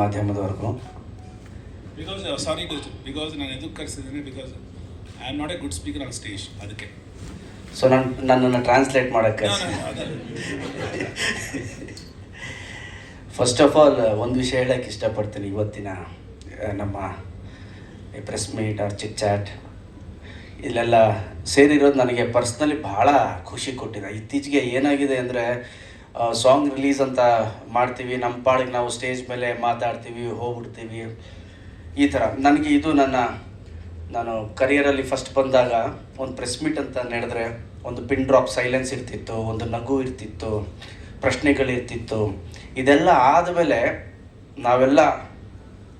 ಮಾಧ್ಯಮದವರೆಗೂ. Because sorry because ನಾನು ಎದಕ್ಕೆ ಕರೆಸಿದ್ದೀನಿ because I am not a good speaker on stage ಅದಕ್ಕೆ. So ನನ್ನ ನನ್ನನ್ನು ಟ್ರಾನ್ಸ್ಲೇಟ್ ಮಾಡೋಕ್ಕೆ. ಫಸ್ಟ್ ಆಫ್ ಆಲ್ ಒಂದು ವಿಷಯ ಹೇಳಕ್ಕೆ ಇಷ್ಟಪಡ್ತೀನಿ ಇವತ್ತಿನ ನಮ್ಮ press meet or chit chat ಇಲ್ಲೆಲ್ಲ ಸೇರಿರೋದು ನನಗೆ ಪರ್ಸ್ನಲಿ ಭಾಳ ಖುಷಿ ಕೊಟ್ಟಿದೆ. ಇತ್ತೀಚೆಗೆ ಏನಾಗಿದೆ ಅಂದರೆ ಸಾಂಗ್ ರಿಲೀಸ್ ಅಂತ ಮಾಡ್ತೀವಿ. ನಮ್ಮ ಪಾಡಿಗೆ ನಾವು ಸ್ಟೇಜ್ ಮೇಲೆ ಮಾತಾಡ್ತೀವಿ, ಹೋಗ್ಬಿಡ್ತೀವಿ. ಈ ಥರ. ನನಗೆ ಇದು ನನ್ನ, ನಾನು ಕರಿಯರಲ್ಲಿ ಫಸ್ಟ್ ಬಂದಾಗ ಒಂದು ಪ್ರೆಸ್ ಮೀಟ್ ಅಂತ ನಡೆದ್ರೆ ಒಂದು ಪಿನ್ ಡ್ರಾಪ್ ಸೈಲೆನ್ಸ್ ಇರ್ತಿತ್ತು, ಒಂದು ನಗು ಇರ್ತಿತ್ತು ಪ್ರಶ್ನೆಗಳಿರ್ತಿತ್ತು ಇದೆಲ್ಲ ಆದಮೇಲೆ ನಾವೆಲ್ಲ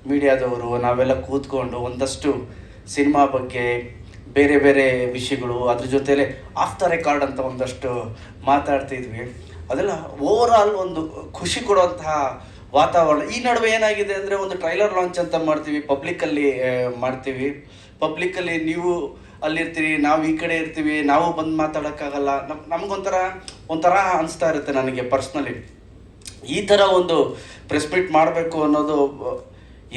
ಮೀಡಿಯಾದವರು, ನಾವೆಲ್ಲ ಕೂತ್ಕೊಂಡು ಒಂದಷ್ಟು ಸಿನಿಮಾ ಬಗ್ಗೆ ಬೇರೆ ಬೇರೆ ವಿಷಯಗಳು ಅದ್ರ ಜೊತೆಲೆ ಆಫ್ ದ ರೆಕಾರ್ಡ್ ಅಂತ ಒಂದಷ್ಟು ಮಾತಾಡ್ತಿದ್ವಿ. ಅದೆಲ್ಲ ಓವರ್ ಆಲ್ ಒಂದು ಖುಷಿ ಕೊಡುವಂತಹ ವಾತಾವರಣ. ಈ ನಡುವೆ ಏನಾಗಿದೆ ಅಂದರೆ ಒಂದು ಟ್ರೈಲರ್ ಲಾಂಚ್ ಅಂತ ಮಾಡ್ತೀವಿ ಪಬ್ಲಿಕ್ಕಲ್ಲಿ ಮಾಡ್ತೀವಿ. ಪಬ್ಲಿಕಲ್ಲಿ ನೀವು ಅಲ್ಲಿರ್ತೀರಿ, ನಾವು ಈ ಕಡೆ ಇರ್ತೀವಿ, ನಾವು ಬಂದು ಮಾತಾಡೋಕ್ಕಾಗಲ್ಲ. ನಮ್, ನಮಗೊಂಥರ, ಒಂಥರ ಅನಿಸ್ತಾ ಇರುತ್ತೆ ನನಗೆ ಪರ್ಸ್ನಲಿ ಈ ಥರ ಒಂದು ಪ್ರೆಸ್ ಮೀಟ್ ಮಾಡಬೇಕು ಅನ್ನೋದು,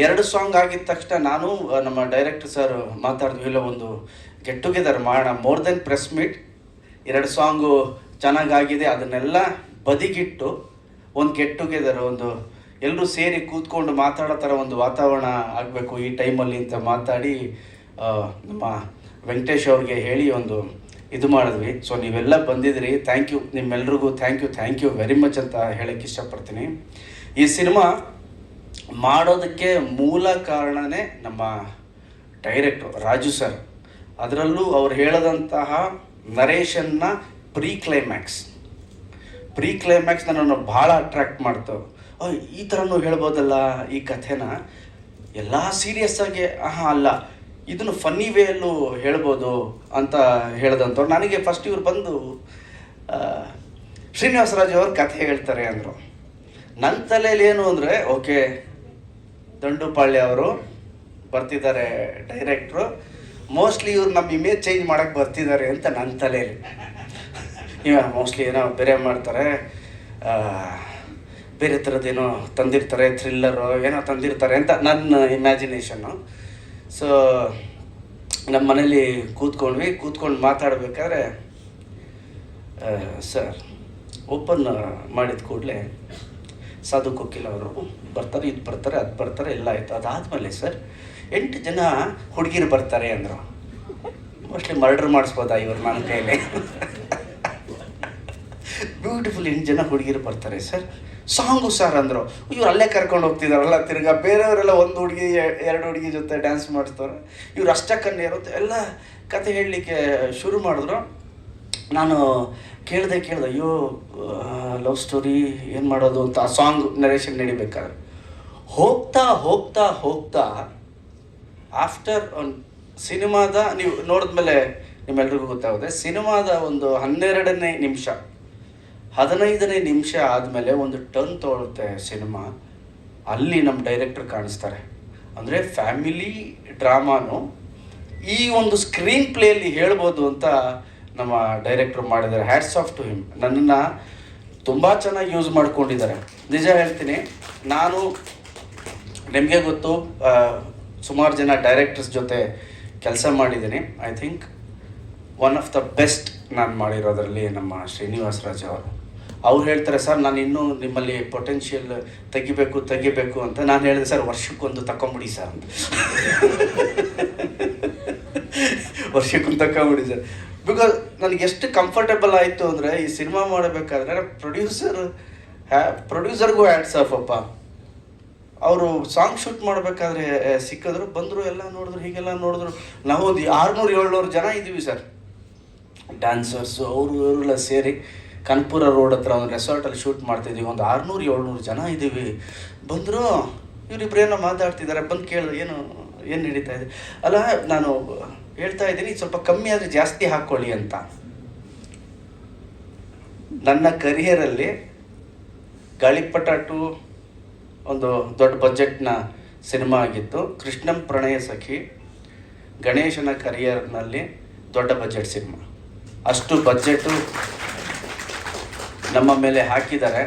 ಎರಡು ಸಾಂಗ್ ಆಗಿದ ತಕ್ಷಣ ನಾನು ನಮ್ಮ ಡೈರೆಕ್ಟರ್ ಸರ್ ಮಾತಾಡಿದ್ವಿ, ಇಲ್ಲ, ಒಂದು ಗೆಟ್ ಟುಗೆದರ್ ಮಾಡೋಣ. ಮೋರ್ ದೆನ್ ಪ್ರೆಸ್ ಮೀಟ್ ಎರಡು ಸಾಂಗು ಚೆನ್ನಾಗಾಗಿದೆ, ಅದನ್ನೆಲ್ಲ ಬದಿಗಿಟ್ಟು ಒಂದು ಗೆಟ್ ಟುಗೆದರ್ ಒಂದು ಎಲ್ಲರೂ ಸೇರಿ ಕೂತ್ಕೊಂಡು ಮಾತಾಡೋ ಥರ ಒಂದು ವಾತಾವರಣ ಆಗಬೇಕು ಈ ಟೈಮಲ್ಲಿ ಅಂತ ಮಾತಾಡಿ ನಮ್ಮ ವೆಂಕಟೇಶ್ ಅವ್ರಿಗೆ ಹೇಳಿ ಒಂದು ಇದು ಮಾಡಿದ್ವಿ. ಸೊ ನೀವೆಲ್ಲ ಬಂದಿದ್ರಿ ಥ್ಯಾಂಕ್ ಯು ನಿಮ್ಮೆಲ್ರಿಗೂ thank you thank you very much ಅಂತ ಹೇಳಕ್ಕೆ ಇಷ್ಟಪಡ್ತೀನಿ. ಈ ಸಿನಿಮಾ ಮಾಡೋದಕ್ಕೆ ಮೂಲ ಕಾರಣನೇ ನಮ್ಮ ಡೈರೆಕ್ಟ್ರು ರಾಜು ಸರ್. ಅದರಲ್ಲೂ ಅವ್ರು ಹೇಳದಂತಹ ನರೇಷನ್ನ ಪ್ರೀ ಕ್ಲೈಮ್ಯಾಕ್ಸ್ ಪ್ರೀ ಕ್ಲೈಮ್ಯಾಕ್ಸ್ ನನ್ನನ್ನು ಭಾಳ ಅಟ್ರ್ಯಾಕ್ಟ್ ಮಾಡ್ತು. ಓ, ಈ ಥರನೂ ಹೇಳ್ಬೋದಲ್ಲ ಈ ಕಥೆನ? ಎಲ್ಲ ಸೀರಿಯಸ್ ಆಗಿ, ಆಹಾ, ಅಲ್ಲ, ಇದನ್ನು ಫನ್ನಿ ವೇಯಲ್ಲೂ ಹೇಳ್ಬೋದು ಅಂತ ಹೇಳ್ದಂಥವ್ರು. ನನಗೆ ಫಸ್ಟ್ ಇವ್ರು ಬಂದು ಶ್ರೀನಿವಾಸ ಶ್ರೀನಿವಾಸರಾಜು ಅವ್ರ ಕಥೆ ಹೇಳ್ತಾರೆ ಅಂದರು. ನನ್ನ ತಲೆಯಲ್ಲಿ ಏನು ಅಂದರೆ, ಓಕೆ, ದಂಡುಪಾಳ್ಯ ಅವರು ಬರ್ತಿದ್ದಾರೆ ಡೈರೆಕ್ಟ್ರು ಮೋಸ್ಟ್ಲಿ ಇವ್ರು ನಮ್ಮ ಇಮೇಜ್ ಚೇಂಜ್ ಮಾಡೋಕ್ಕೆ ಬರ್ತಿದ್ದಾರೆ ಅಂತ ನನ್ನ ತಲೆಯಲ್ಲಿ. ನೀವು ಮೋಸ್ಟ್ಲಿ ಏನೋ ಬೇರೆ ಮಾಡ್ತಾರೆ. ಬೇರೆ ಥರದ್ದೇನೋ ತಂದಿರ್ತಾರೆ ಥ್ರಿಲ್ಲರು ಏನೋ ತಂದಿರ್ತಾರೆ ಅಂತ ನನ್ನ ಇಮ್ಯಾಜಿನೇಷನ್ನು ಸೊ ನಮ್ಮ ಮನೇಲಿ ಕೂತ್ಕೊಂಡ್ವಿ. ಕೂತ್ಕೊಂಡು ಮಾತಾಡಬೇಕಾದ್ರೆ ಸರ್ ಓಪನ್ ಮಾಡಿದ ಕೂಡಲೇ ಸಾಧು ಕೊಕ್ಕಿಲ್ ಅವರು ಬರ್ತಾರೆ, ಇದು ಬರ್ತಾರೆ, ಅದು ಬರ್ತಾರೆ, ಎಲ್ಲ ಆಯಿತು. ಅದಾದಮೇಲೆ ಸರ್ ಎಂಟು ಜನ ಹುಡುಗಿರು ಬರ್ತಾರೆ ಅಂದರು. ಮೋಸ್ಟ್ಲಿ ಮರ್ಡರ್ ಮಾಡಿಸ್ಬೋದಾ ಇವರು ನನ್ನ ಕೈಯಲ್ಲಿ ಬ್ಯೂಟಿಫುಲ್ ಎಂಟು ಜನ ಹುಡುಗಿರು ಬರ್ತಾರೆ ಸರ್ ಸಾಂಗು ಸರ್ ಅಂದರು. ಇವ್ರು ಅಲ್ಲೇ ಕರ್ಕೊಂಡು ಹೋಗ್ತಿದಾರಲ್ಲ, ತಿರ್ಗಾ ಬೇರೆಯವರೆಲ್ಲ ಒಂದು ಹುಡುಗಿ ಎರಡು ಹುಡುಗಿ ಜೊತೆ ಡ್ಯಾನ್ಸ್ ಮಾಡ್ತಾರೆ ಇವ್ರು ಅಷ್ಟಕ್ಕನ್ನೇ ಇರುತ್ತೆ. ಎಲ್ಲ ಕತೆ ಹೇಳಲಿಕ್ಕೆ ಶುರು ಮಾಡಿದ್ರು. ನಾನು ಕೇಳಿದೆ ಕೇಳಿದೆ, ಅಯ್ಯೋ ಲವ್ ಸ್ಟೋರಿ ಏನು ಮಾಡೋದು ಅಂತ ಆ ಸಾಂಗ್ ನರೇಷನ್ ನಡಿಬೇಕಾದ್ರೆ. ಹೋಗ್ತಾ ಹೋಗ್ತಾ ಹೋಗ್ತಾ ಆಫ್ಟರ್ ಸಿನಿಮಾದ ನೀವು ನೋಡಿದ್ಮೇಲೆ ನಿಮ್ಮೆಲ್ರಿಗೂ ಗೊತ್ತಾಗುತ್ತೆ. ಸಿನಿಮಾದ ಒಂದು ಹನ್ನೆರಡನೇ ನಿಮಿಷ. ಹದಿನೈದನೇ ನಿಮಿಷ ಆದಮೇಲೆ ಒಂದು ಟರ್ನ್ ತೊಗೊಳುತ್ತೆ ಸಿನಿಮಾ. ಅಲ್ಲಿ ನಮ್ಮ ಡೈರೆಕ್ಟರ್ ಕಾಣಿಸ್ತಾರೆ. ಅಂದರೆ ಫ್ಯಾಮಿಲಿ ಡ್ರಾಮಾನು ಈ ಒಂದು ಸ್ಕ್ರೀನ್ ಪ್ಲೇಯಲ್ಲಿ ಹೇಳ್ಬೋದು ಅಂತ ನಮ್ಮ ಡೈರೆಕ್ಟರ್ ಮಾಡಿದ್ದಾರೆ. ಹ್ಯಾಟ್ಸ್ ಆಫ್ ಟು ಹಿಮ್ ನನ್ನನ್ನು ತುಂಬ ಚೆನ್ನಾಗಿ ಯೂಸ್ ಮಾಡ್ಕೊಂಡಿದ್ದಾರೆ. ನಿಜ ಹೇಳ್ತೀನಿ, ನಾನು ನಿಮಗೆ ಗೊತ್ತು ಸುಮಾರು ಜನ ಡೈರೆಕ್ಟರ್ಸ್ ಜೊತೆ ಕೆಲಸ ಮಾಡಿದ್ದೀನಿ. I think one of the best ನಾನು ಮಾಡಿರೋದರಲ್ಲಿ ನಮ್ಮ ಶ್ರೀನಿವಾಸ ರಾಜ್ ಅವರು. ಅವ್ರು ಹೇಳ್ತಾರೆ, ಸರ್, ನಾನು ಇನ್ನೂ ನಿಮ್ಮಲ್ಲಿ ಪೊಟೆನ್ಷಿಯಲ್ ತೆಗಿಬೇಕು ತೆಗಿಬೇಕು ಅಂತ. ನಾನು ಹೇಳಿದೆ, ಸರ್, ವರ್ಷಕ್ಕೊಂದು ತಗೊಂಬಿಡಿ ಸರ್. ಅಂತ. ವರ್ಷಕ್ಕೊಂದು ತಕೊಂಬಿಡಿ, ಸರ್. ಬಿಕಾಸ್ ನನಗೆ ಎಷ್ಟು ಕಂಫರ್ಟೇಬಲ್ ಆಯಿತು ಅಂದರೆ, ಈ ಸಿನಿಮಾ ಮಾಡಬೇಕಾದ್ರೆ ಪ್ರೊಡ್ಯೂಸರ್ ಹ್ಯಾ ಪ್ರೊಡ್ಯೂಸರ್ಗೂ ಆ್ಯಡ್ಸ್ ಅಪ್ಪ. ಅವರು ಸಾಂಗ್ ಶೂಟ್ ಮಾಡಬೇಕಾದ್ರೆ ಸಿಕ್ಕಿದ್ರು, ಬಂದರು, ಎಲ್ಲ ನೋಡಿದ್ರು, ಹೀಗೆಲ್ಲ ನೋಡಿದ್ರು. ನಾವು ಒಂದು ಆರುನೂರು ಏಳ್ನೂರು ಜನ ಇದ್ದೀವಿ, ಸರ್. ಡ್ಯಾನ್ಸರ್ಸು ಅವರು, ಇವರೆಲ್ಲ ಸೇರಿ. ಕನ್ಪುರ ರೋಡ್ ಹತ್ರ ಒಂದು ರೆಸಾರ್ಟಲ್ಲಿ ಶೂಟ್ ಮಾಡ್ತಿದ್ದೀವಿ ಒಂದು ಆರುನೂರು, ಏಳ್ನೂರು ಜನ ಇದ್ದೀವಿ. ಬಂದರು, ಇವರಿಬ್ರು ಏನೋ ಮಾತಾಡ್ತಿದ್ದಾರೆ. ಬಂದು ಕೇಳಿದ್ರು, ಏನು ಏನು ನಡೀತಾ ಇದೆ? ಅಲ್ಲ, ನಾನು ಹೇಳ್ತಾ ಇದ್ದೀನಿ ಸ್ವಲ್ಪ ಕಮ್ಮಿ ಆದರೆ ಜಾಸ್ತಿ ಹಾಕ್ಕೊಳ್ಳಿ ಅಂತ. ನನ್ನ ಕರಿಯರಲ್ಲಿ ಗಾಳಿಪಟ ಟು ಒಂದು ದೊಡ್ಡ ಬಜೆಟ್ನ ಸಿನಿಮಾ ಆಗಿತ್ತು. ಕೃಷ್ಣಂ ಪ್ರಣಯ ಸಖಿ, ಗಣೇಶನ ಕರಿಯರ್ನಲ್ಲಿ ದೊಡ್ಡ ಬಜೆಟ್ ಸಿನಿಮಾ ಅಷ್ಟು ಬಜೆಟು ನಮ್ಮ ಮೇಲೆ ಹಾಕಿದ್ದಾರೆ.